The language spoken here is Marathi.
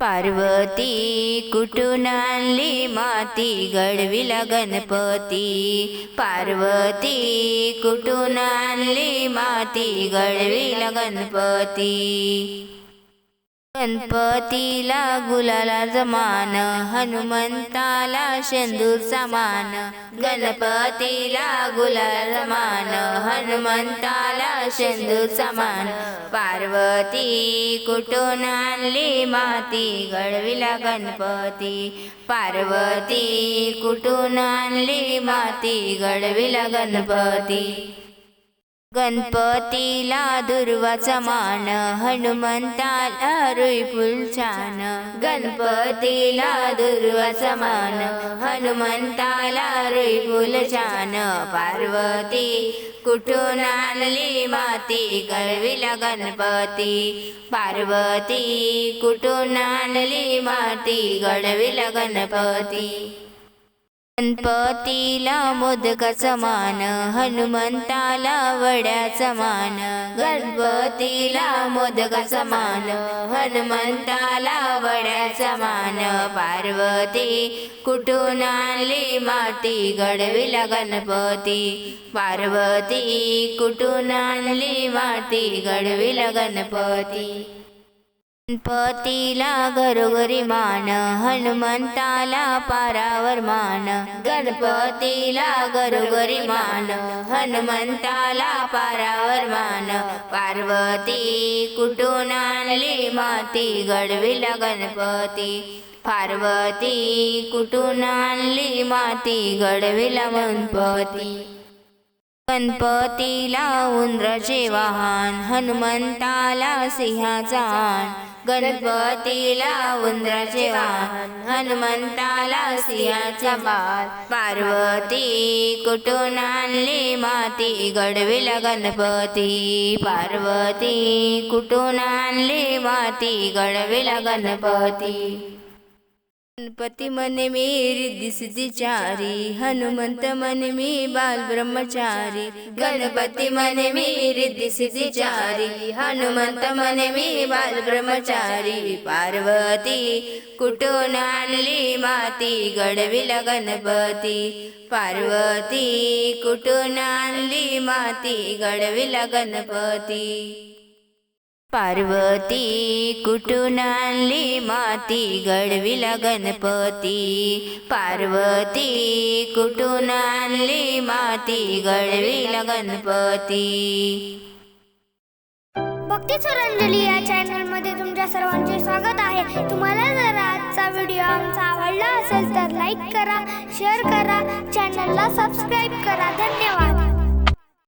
पार्वती कुठून आणली माती? घडविला गणपती. पार्वती कुठून आणली माती? घडविला गणपती गणपतीला गुलाला जमान हनुमंताला शेंदूर समान गणपतीला गुलाल जमान हनुमंताला शेंदूर समान पार्वती कुठून आणली माती? घडविला गणपती. पार्वती कुठून आणली माती? घडविला गणपती. गणपतीला दुर्वाचा मान हनुमंताला रुई फुलछान गणपतीला दुर्वाचा मान हनुमंताला रुई छान. पार्वती कुठून आणली माती? कळविला गणपती. पार्वती कुठून आणली माती? घडविला गणपती. गणपतीला मोदकाचा मान हनुमंताला वड्याचा मान गणपतीला मोदकाचा मान हनुमंताला वड्याचा मान पार्वती कुठून आणली माती? घडविला गणपती. पार्वती कुठून आणली माती? घडविला गणपती. गणपतीला घरोघरी मान हनुमंताला पारावर मान. गणपतीला घरोघरी मान हनुमंताला पारावर मान. पार्वती कुठून आणली माती? घडविला गणपती. पार्वती कुठून आणली माती? घडविला गणपती. गणपतीला उंदराचे वाहन हनुमंताला सिंहाचा गणपतीला उंदराचे वाहन हनुमंताला सिंहाचा बाल पार्वती कुठून आणली माती? घडविला गणपती. पार्वती कुठून आणली माती? घडविला गणपती. गणपती मने मी रिद्धी चारी हनुमंत मन मी बाल ब्रह्मचारी। गणपती मने मी रिद्धी चारी हनुमंत मने मी बाल ब्रह्मचारी। पार्वती कुठून आणली माती? घडविला गणपती। पार्वती कुठून आणली माती? घडविला गणपती। पार्वती कुठून आणली माती? घडविला गणपती. पार्वती कुठून आणली माती? घडविला गणपती. भक्ती सुरंजली या चॅनलमध्ये तुमच्या सर्वांचे स्वागत आहे. तुम्हाला जर आजचा व्हिडिओ आमचा आवडला असेल तर लाईक करा शेअर करा चॅनलला सबस्क्राईब करा. धन्यवाद.